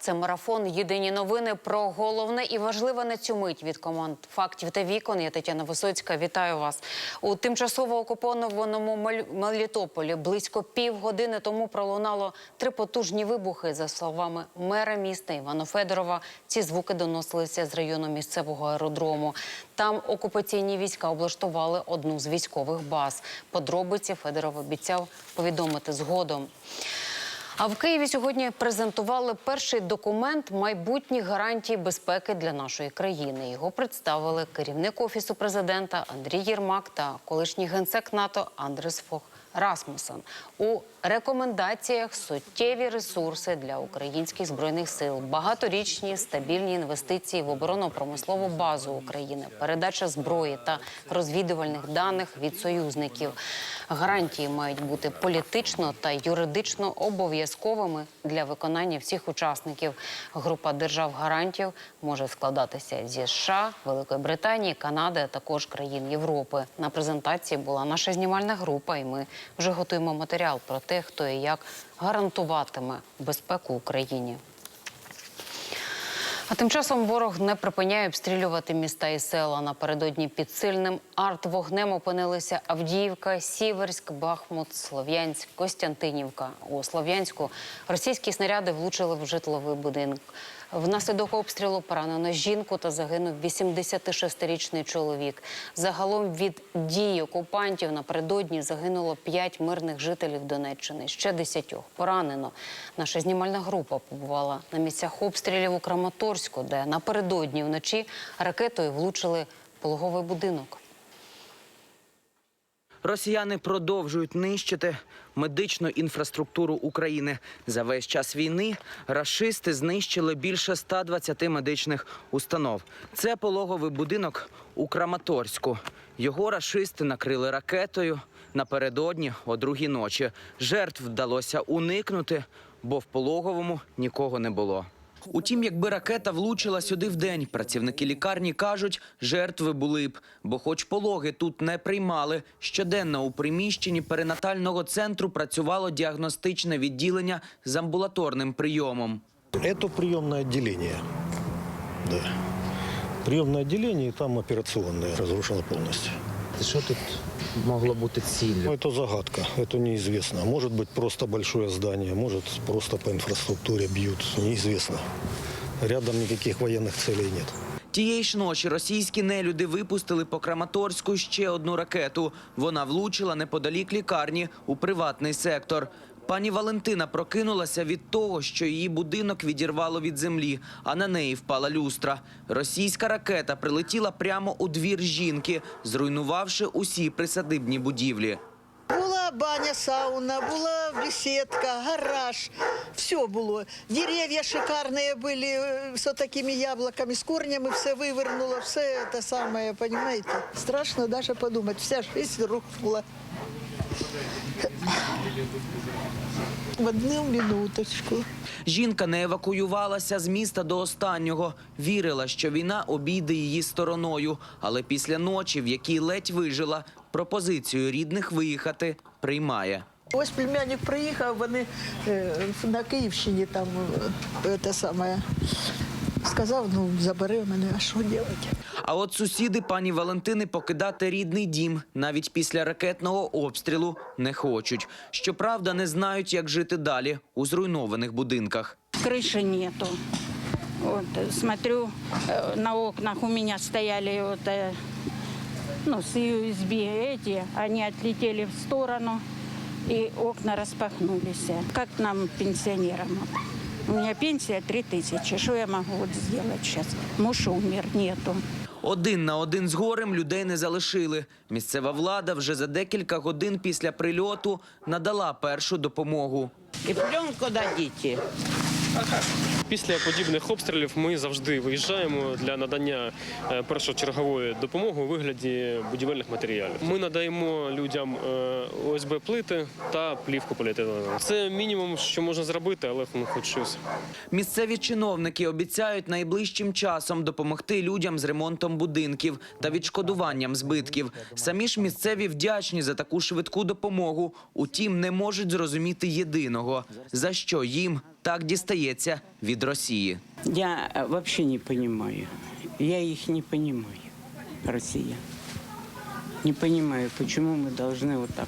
Це марафон. Єдині новини про головне і важливе на цю мить від команд фактів та вікон. Я Тетяна Висоцька. Вітаю вас у тимчасово окупованому Мелітополі. Близько півгодини тому пролунало три потужні вибухи. За словами мера міста Івана Федорова, ці звуки доносилися з району місцевого аеродрому. Там окупаційні війська облаштували одну з військових баз. Подробиці Федоров обіцяв повідомити згодом. А в Києві сьогодні презентували перший документ майбутніх гарантій безпеки для нашої країни. Його представили керівник офісу президента Андрій Єрмак та колишній генсек НАТО Андрес Фох Расмусен. У рекомендаціях суттєві ресурси для українських збройних сил, багаторічні стабільні інвестиції в оборонно-промислову базу України, передача зброї та розвідувальних даних від союзників. Гарантії мають бути політично та юридично обов'язковими для виконання всіх учасників. Група держав гарантів може складатися зі США, Великої Британії, Канади, а також країн Європи. На презентації була наша знімальна група, і ми вже готуємо матеріал про те, хто і як гарантуватиме безпеку Україні. А тим часом ворог не припиняє обстрілювати міста і села. Напередодні під сильним арт-вогнем опинилися Авдіївка, Сіверськ, Бахмут, Слов'янськ, Костянтинівка. У Слов'янську російські снаряди влучили в житловий будинок. Внаслідок обстрілу поранено жінку та загинув 86-річний чоловік. Загалом від дій окупантів напередодні загинуло 5 мирних жителів Донеччини. Ще 10 поранено. Наша знімальна група побувала на місцях обстрілів у Краматорську, де напередодні вночі ракетою влучили пологовий будинок. Росіяни продовжують нищити медичну інфраструктуру України. За весь час війни рашисти знищили більше 120 медичних установ. Це пологовий будинок у Краматорську. Його рашисти накрили ракетою напередодні о другій ночі. Жертв вдалося уникнути, бо в пологовому нікого не було. Утім, якби ракета влучила сюди вдень, працівники лікарні кажуть, жертви були б, бо хоч пологи тут не приймали, щоденно у приміщенні перинатального центру працювало діагностичне відділення з амбулаторним прийомом. Это приемное отделение. Да. Приемное отделение, и там операционное разрушено полностью. Що тут могло бути Но ціллю? это загадка, это неизвестно. Может быть просто большое здание, может просто по инфраструктуре бьют, неизвестно. Рядом никаких военных целей нет. Тієї ж ночі російські нелюди випустили по Краматорську ще одну ракету. Вона влучила неподалік лікарні у приватний сектор. Пані Валентина прокинулася від того, що її будинок відірвало від землі, а на неї впала люстра. Російська ракета прилетіла прямо у двір жінки, зруйнувавши усі присадибні будівлі. Була баня, сауна, була беседка, гараж. Все було. Дерев'я шикарні були е, з такими яблуками, з корнями все вивернуло, все те саме, понимаете? Страшно навіть подумати, вся жизнь рухнула. В одну минуточку. Жінка не евакуювалася з міста до останнього. Вірила, що війна обійде її стороною. Але після ночі, в якій ледь вижила, пропозицію рідних виїхати приймає. Ось племянник приїхав, вони е, на Київщині там е, те саме. Сказав, ну забери мене, а що робити? А от сусіди пані Валентини покидати рідний дім навіть після ракетного обстрілу не хочуть. Щоправда, не знають, як жити далі у зруйнованих будинках. крыши нету. Вот, э, смотрю, э, на окнах у меня стояли вот, э, ну, с USB эти, они отлетели в сторону, и окна распахнулись. Как нам, пенсионерам? У меня пенсія 3 тисячі. Що я могу зробити зараз? Мушу Муж умер, нету. Один на один з горем людей не залишили. Місцева влада вже за декілька годин після прильоту надала першу допомогу. І пленку дадите. Після подібних обстрілів ми завжди виїжджаємо для надання е, першочергової допомоги у вигляді будівельних матеріалів. Ми надаємо людям е, ОСБ плити та плівку поліетиленову. Це мінімум, що можна зробити, але ну, хоч щось. Місцеві чиновники обіцяють найближчим часом допомогти людям з ремонтом будинків та відшкодуванням збитків. Самі ж місцеві вдячні за таку швидку допомогу. Утім, не можуть зрозуміти єдиного за що їм так дістається від Росії. Я э, вообще не понимаю. Я их не понимаю, Россия. Не понимаю, почему мы должны вот так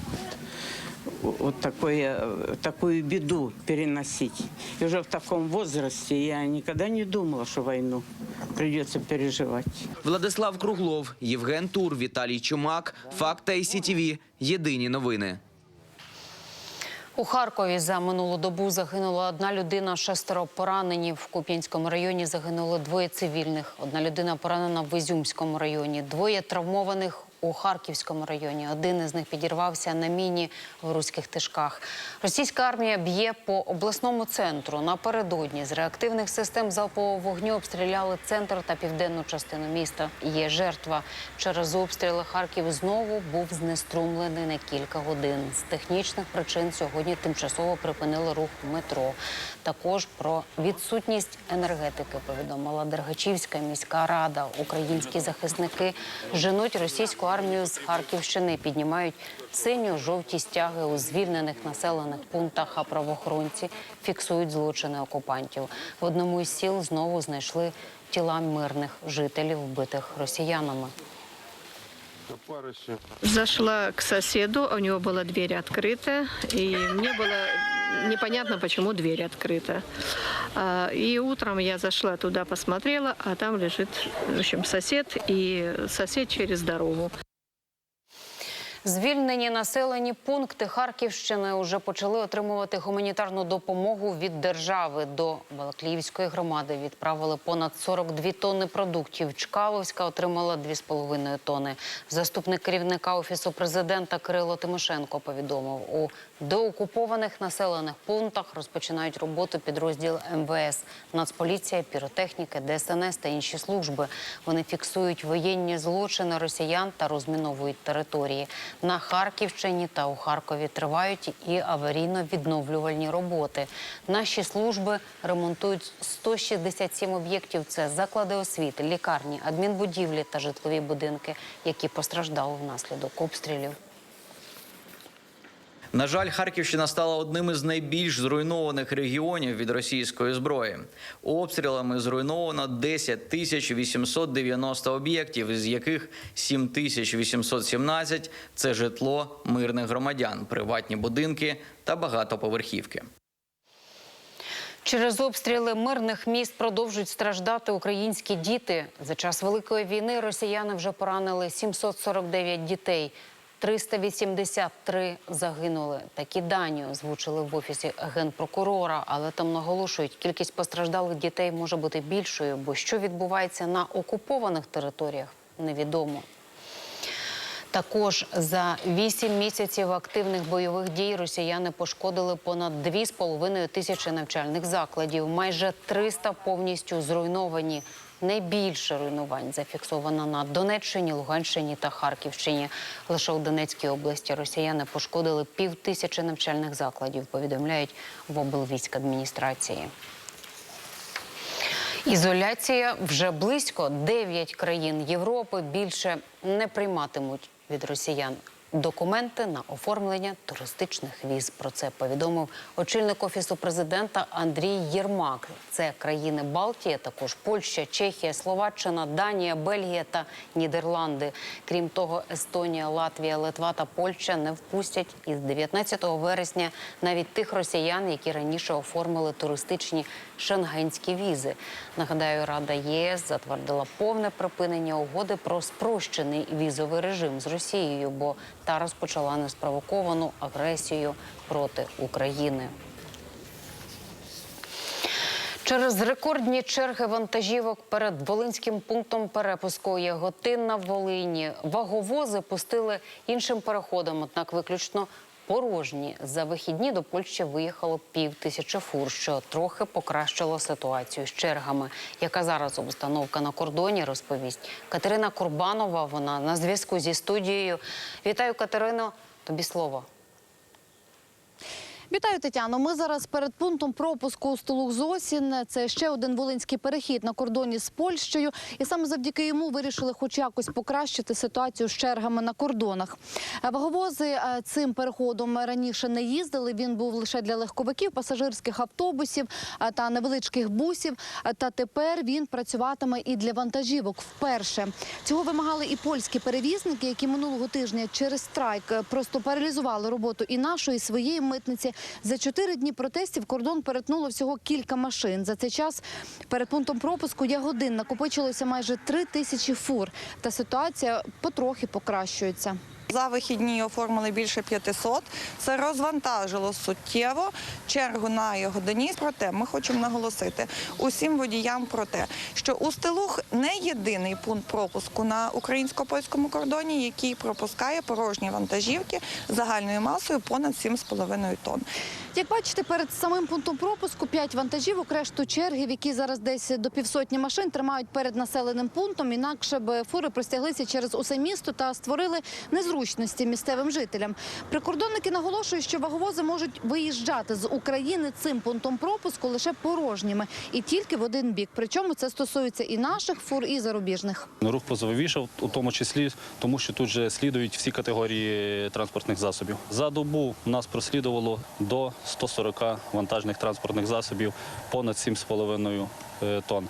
вот, вот такое, э, такую беду переносить. И уже в таком возрасте я никогда не думала, что войну придется переживать. Владислав Круглов, Євген Тур, Віталій Чумак. Факта і СІТІВІ. Єдині новини. У Харкові за минулу добу загинула одна людина, шестеро поранені. В Куп'янському районі загинуло двоє цивільних. Одна людина поранена в Ізюмському районі, двоє травмованих у Харківському районі. Один із них підірвався на міні в руських тишках. Російська армія б'є по обласному центру. Напередодні з реактивних систем залпового вогню обстріляли центр та південну частину міста. Є жертва. Через обстріли Харків знову був знеструмлений на кілька годин. З технічних причин сьогодні тимчасово припинили рух метро. Також про відсутність енергетики повідомила Дергачівська міська рада. Українські захисники женуть російську армію з Харківщини, піднімають синьо-жовті стяги у звільнених населених пунктах. А правоохоронці фіксують злочини окупантів. В одному із сіл знову знайшли тіла мирних жителів, вбитих росіянами. Зашла к соседу, у него была дверь открыта, и мне было непонятно, почему дверь открыта. А, И утром я зашла туда, посмотрела, а там лежит, в общем, сосед и сосед через дорогу. Звільнені населені пункти Харківщини вже почали отримувати гуманітарну допомогу від держави. До Балакліївської громади відправили понад 42 тонни продуктів. Чкаловська отримала 2,5 тонни. Заступник керівника офісу президента Кирило Тимошенко повідомив, у деокупованих населених пунктах розпочинають роботу підрозділ МВС, Нацполіція, піротехніки, ДСНС та інші служби. Вони фіксують воєнні злочини росіян та розміновують території. На Харківщині та у Харкові тривають і аварійно-відновлювальні роботи. Наші служби ремонтують 167 об'єктів. Це заклади освіти, лікарні, адмінбудівлі та житлові будинки, які постраждали внаслідок обстрілів. На жаль, Харківщина стала одним із найбільш зруйнованих регіонів від російської зброї. Обстрілами зруйновано 10 тисяч 890 об'єктів, із яких 7 тисяч 817 – це житло мирних громадян, приватні будинки та багатоповерхівки. Через обстріли мирних міст продовжують страждати українські діти. За час великої війни росіяни вже поранили 749 дітей. 383 загинули. Такі дані озвучили в офісі генпрокурора, але там наголошують, кількість постраждалих дітей може бути більшою, бо що відбувається на окупованих територіях, невідомо. Також за 8 місяців активних бойових дій росіяни пошкодили понад 2,5 тисячі навчальних закладів. Майже 300 повністю зруйновані. Найбільше руйнувань зафіксовано на Донеччині, Луганщині та Харківщині. Лише у Донецькій області росіяни пошкодили пів тисячі навчальних закладів. Повідомляють в облвійськадміністрації. Ізоляція вже близько. Дев'ять країн Європи більше не прийматимуть від росіян документи на оформлення туристичних віз. Про це повідомив очільник офісу президента Андрій Єрмак. Це країни Балтії, також Польща, Чехія, Словаччина, Данія, Бельгія та Нідерланди. Крім того, Естонія, Латвія, Литва та Польща не впустять із 19 вересня навіть тих росіян, які раніше оформили туристичні шенгенські візи. Нагадаю, Рада ЄС затвердила повне припинення угоди про спрощений візовий режим з Росією, бо та розпочала неспровоковану агресію проти України. Через рекордні черги вантажівок перед Волинським пунктом перепуску Яготин на Волині ваговози пустили іншим переходом, однак виключно порожні. За вихідні до Польщі виїхало пів тисячі фур, що трохи покращило ситуацію з чергами. Яка зараз обстановка на кордоні, розповість Катерина Курбанова. Вона на зв'язку зі студією. Вітаю, Катерино. Тобі слово. Вітаю, Тетяно. Ми зараз перед пунктом пропуску столух Зосін. Це ще один волинський перехід на кордоні з Польщею. І саме завдяки йому вирішили хоч якось покращити ситуацію з чергами на кордонах. Ваговози е, цим переходом раніше не їздили. Він був лише для легковиків, пасажирських автобусів е, та невеличких бусів. Е, Та тепер він працюватиме і для вантажівок вперше. Цього вимагали і польські перевізники, які минулого тижня через страйк просто паралізували роботу і нашої, і своєї митниці. За чотири дні протестів кордон перетнуло всього кілька машин. За цей час перед пунктом пропуску Ягодин накопичилося майже три тисячі фур. Та ситуація потрохи покращується. За вихідні оформили більше 500. Це розвантажило суттєво чергу на його доніс. Проте ми хочемо наголосити усім водіям про те, що Устилух не єдиний пункт пропуску на українсько-польському кордоні, який пропускає порожні вантажівки загальною масою понад 7,5 тонн. Як бачите, перед самим пунктом пропуску п'ять вантажівок, решту чергів, які зараз десь до півсотні машин тримають перед населеним пунктом. Інакше б фури простяглися через усе місто та створили незручності місцевим жителям. Прикордонники наголошують, що ваговози можуть виїжджати з України цим пунктом пропуску лише порожніми і тільки в один бік. Причому це стосується і наших фур, і зарубіжних. Рух позовішав, у тому числі тому, що тут же слідують всі категорії транспортних засобів. За добу нас прослідувало до 140 вантажних транспортних засобів, понад 7,5 е, тонн.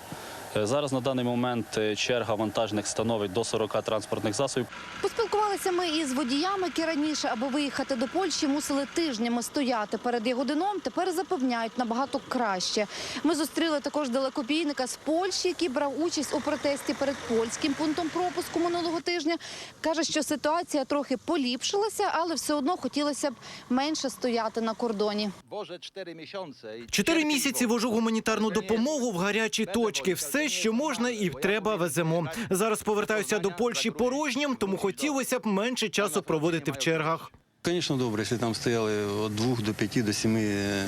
Е, Зараз на даний момент е, черга вантажних становить до 40 транспортних засобів. Поспілкувалися ми із водіями, які раніше, аби виїхати до Польщі, мусили тижнями стояти перед Ягодином. Тепер запевняють набагато краще. Ми зустріли також далекобійника з Польщі, який брав участь у протесті перед польським пунктом пропуску минулого тижня. Каже, що ситуація трохи поліпшилася, але все одно хотілося б менше стояти на кордоні. Боже, Чотири місяці вожу гуманітарну допомогу в гарячі точки. Все, що можна і треба, веземо. Зараз повертаюся до Польщі порожнім, тому хотілося б менше часу проводити в чергах. Звісно, добре, якщо там стояли від двох до п'яти до семи е,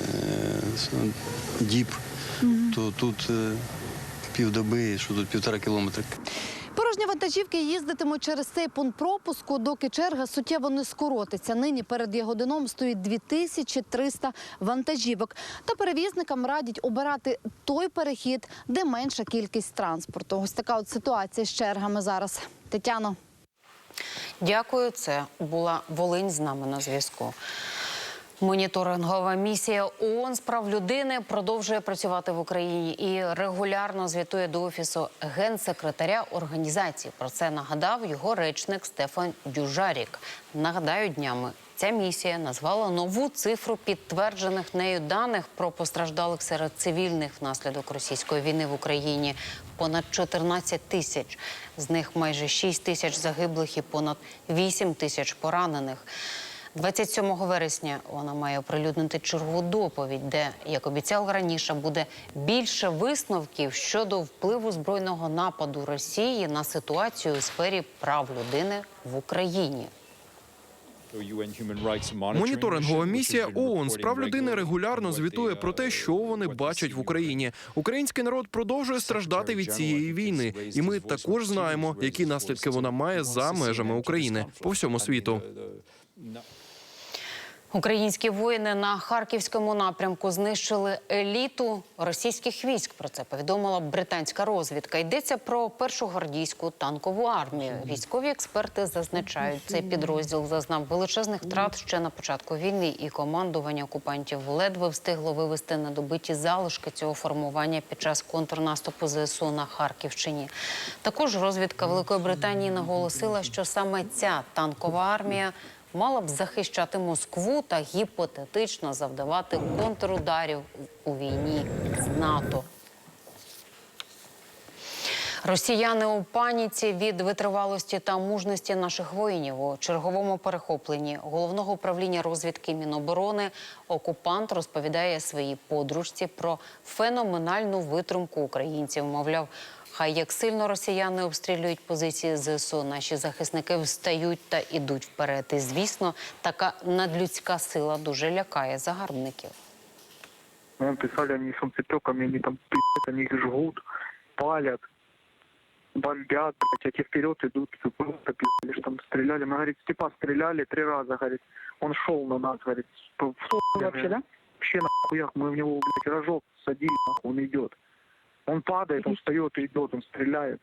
діб, то тут е, півдоби, що тут півтора кілометра. Порожні вантажівки їздитимуть через цей пункт пропуску, доки черга суттєво не скоротиться. Нині перед Ягодином стоїть 2300 вантажівок. Та перевізникам радять обирати той перехід, де менша кількість транспорту. Ось така от ситуація з чергами зараз. Тетяно. Дякую. Це була Волинь з нами на зв'язку. Моніторингова місія ООН з прав людини продовжує працювати в Україні і регулярно звітує до офісу генсекретаря організації. Про це нагадав його речник Стефан Дюжарік. Нагадаю, днями ця місія назвала нову цифру підтверджених нею даних про постраждалих серед цивільних внаслідок російської війни в Україні. Понад 14 тисяч. З них майже 6 тисяч загиблих і понад 8 тисяч поранених. 27 вересня вона має оприлюднити чергову доповідь, де, як обіцяла раніше, буде більше висновків щодо впливу збройного нападу Росії на ситуацію у сфері прав людини в Україні. Моніторингова місія ООН з прав людини регулярно звітує про те, що вони бачать в Україні. Український народ продовжує страждати від цієї війни, і ми також знаємо, які наслідки вона має за межами України по всьому світу. Українські воїни на харківському напрямку знищили еліту російських військ. Про це повідомила британська розвідка. Йдеться про першу гвардійську танкову армію. Військові експерти зазначають, цей підрозділ зазнав величезних втрат ще на початку війни, і командування окупантів ледве встигло вивести на добиті залишки цього формування під час контрнаступу ЗСУ на Харківщині. Також розвідка Великої Британії наголосила, що саме ця танкова армія мала б захищати Москву та гіпотетично завдавати контрударів у війні з НАТО. Росіяни у паніці від витривалості та мужності наших воїнів у черговому перехопленні головного управління розвідки Міноборони окупант розповідає своїй подружці про феноменальну витримку українців. Мовляв, Хай як сильно росіяни обстрілюють позиції ЗСУ, наші захисники встають та ідуть вперед. І звісно, така надлюдська сила дуже лякає загарбників. Нам писали они солнцепеками, они там пи***т, они их жгут, палят, бомбят, блядь, а те вперед идут, просто что там стреляли. Мы, говорит, Степа стреляли три раза, говорит, он шел на нас, говорит, в вообще, да? Вообще нахуй, мы в него, блядь, рожок садили, нахуй, он идет. Он падает, он встает и идет, он стреляет.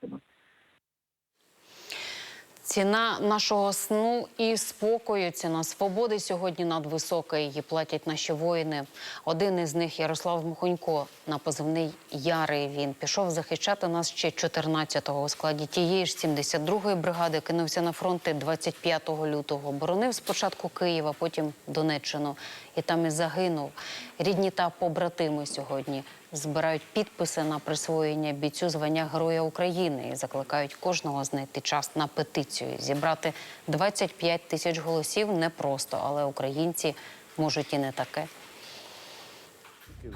Ціна нашого сну і спокою, ціна свободи сьогодні надвисока. Її платять наші воїни. Один із них Ярослав Мухонько на позивний Ярий. Він пішов захищати нас ще 14-го у складі тієї ж 72-ї бригади. Кинувся на фронти 25 лютого. Боронив спочатку Києва, потім Донеччину. І там і загинув. Рідні та побратими сьогодні збирають підписи на присвоєння бійцю звання Героя України і закликають кожного знайти час на петицію. Зібрати 25 тисяч голосів непросто, але українці можуть і не таке.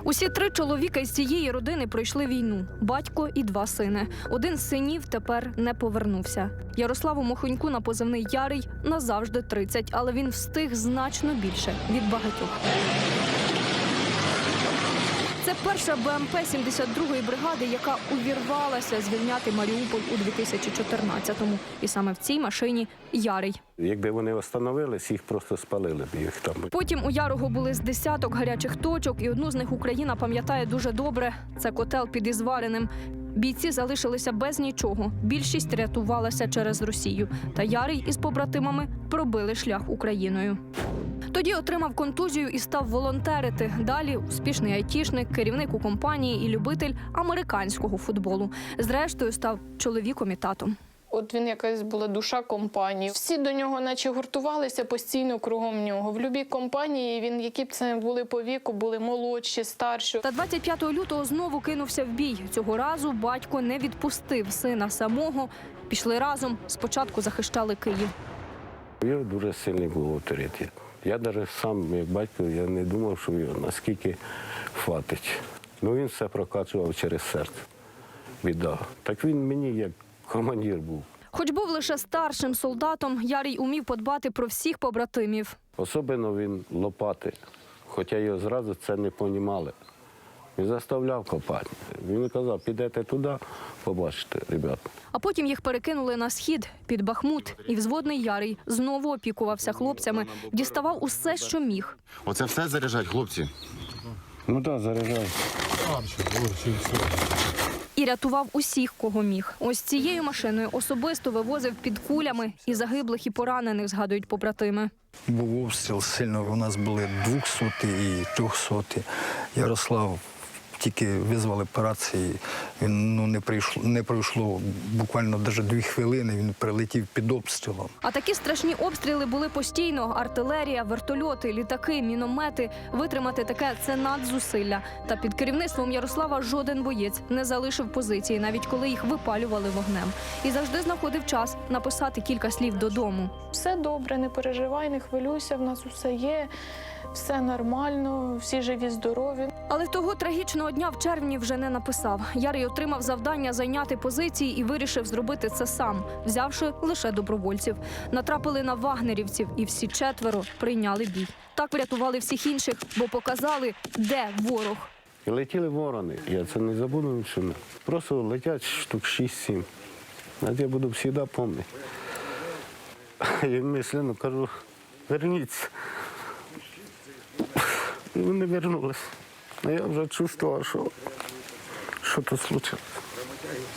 Усі три чоловіка з цієї родини пройшли війну: батько і два сини. Один з синів тепер не повернувся. Ярославу Мохоньку на позивний Ярий назавжди 30, але він встиг значно більше від багатьох. Це перша БМП 72-ї бригади, яка увірвалася звільняти Маріуполь у 2014-му. І саме в цій машині Ярий. Якби вони встановились, їх просто спалили б їх там. Потім у Ярого були з десяток гарячих точок, і одну з них Україна пам'ятає дуже добре. Це котел під Ізвареним. Бійці залишилися без нічого. Більшість рятувалася через Росію. Та Ярий із побратимами пробили шлях Україною. Тоді отримав контузію і став волонтерити. Далі успішний айтішник, керівник у компанії і любитель американського футболу. Зрештою, став чоловіком і татом. От він якась була душа компанії. Всі до нього, наче гуртувалися постійно кругом нього. В будь-якій компанії він, які б це були по віку, були молодші, старші. Та 25 лютого знову кинувся в бій. Цього разу батько не відпустив сина самого. Пішли разом. Спочатку захищали Київ. Його дуже сильний був авторитет. Я навіть сам, як батько, я не думав, що його наскільки хватить. Ну він все прокачував через серце. Віддав. Так він мені як командир був. Хоч був лише старшим солдатом, Ярій умів подбати про всіх побратимів. Особливо він лопати, хоча його зразу це не понімали. Він заставляв копати. Він казав, підете туди, побачите, ребята. А потім їх перекинули на схід під Бахмут, і взводний Ярий знову опікувався хлопцями, діставав усе, що міг. Оце все заряджать, хлопці. Ну так, заряджай. І рятував усіх, кого міг. Ось цією машиною особисто вивозив під кулями і загиблих, і поранених, згадують побратими. Був обстріл сильно. У нас були 200 і 300. Ярослав тільки визвали по рації. Він ну не прийшло, не пройшло буквально навіть дві хвилини. Він прилетів під обстрілом. А такі страшні обстріли були постійно: артилерія, вертольоти, літаки, міномети. Витримати таке це надзусилля. Та під керівництвом Ярослава жоден боєць не залишив позиції, навіть коли їх випалювали вогнем. І завжди знаходив час написати кілька слів додому. Все добре, не переживай, не хвилюйся. В нас усе є, все нормально, всі живі, здорові. Але того трагічного дня в червні вже не написав. Ярий отримав завдання зайняти позиції і вирішив зробити це сам, взявши лише добровольців. Натрапили на вагнерівців, і всі четверо прийняли бій. Так врятували всіх інших, бо показали, де ворог. І летіли ворони. Я це не забуду нічого. Просто летять штук 6-7. А я буду завжди пам'ятати. Я мислено кажу, верніться. Вони вернулись. А я вже чувствував, що, що тут случилось.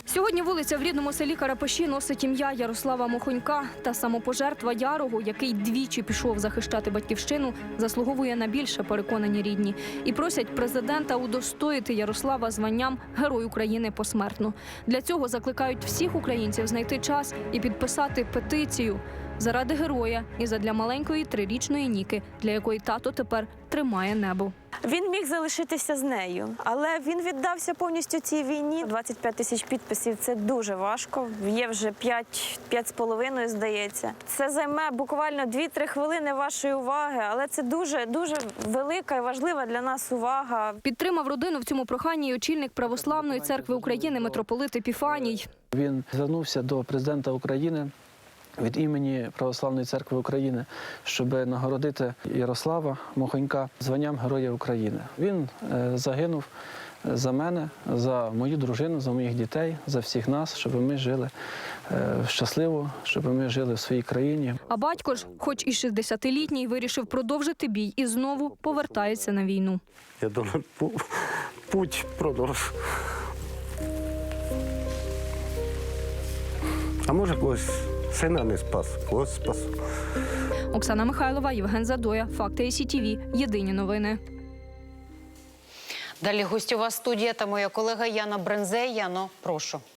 Сьогодні вулиця в рідному селі Карапаші носить ім'я Ярослава Мохонька. Та самопожертва Ярого, який двічі пішов захищати батьківщину, заслуговує на більше переконані рідні. І просять президента удостоїти Ярослава званням Герой України посмертно. Для цього закликають всіх українців знайти час і підписати петицію. заради героя і задля маленької трирічної Ніки, для якої тато тепер тримає небо. Він міг залишитися з нею, але він віддався повністю цій війні. 25 тисяч підписів це дуже важко. Є вже 5, 5 з половиною, здається. Це займе буквально 2-3 хвилини вашої уваги, але це дуже дуже велика і важлива для нас увага. Підтримав родину в цьому проханні й очільник православної церкви України митрополит Епіфаній. Він звернувся до президента України від імені Православної церкви України, щоб нагородити Ярослава Мохонька званням Героя України. Він е, загинув за мене, за мою дружину, за моїх дітей, за всіх нас, щоб ми жили е, щасливо, щоб ми жили в своїй країні. А батько ж, хоч і 60-літній, вирішив продовжити бій і знову повертається на війну. Я думаю, путь продовж. А може когось сина не спас, ось спас. Оксана Михайлова, Євген Задоя, Факти СІТІВІ. Єдині новини. Далі гостьова студія та моя колега Яна Брензе. Яно, прошу.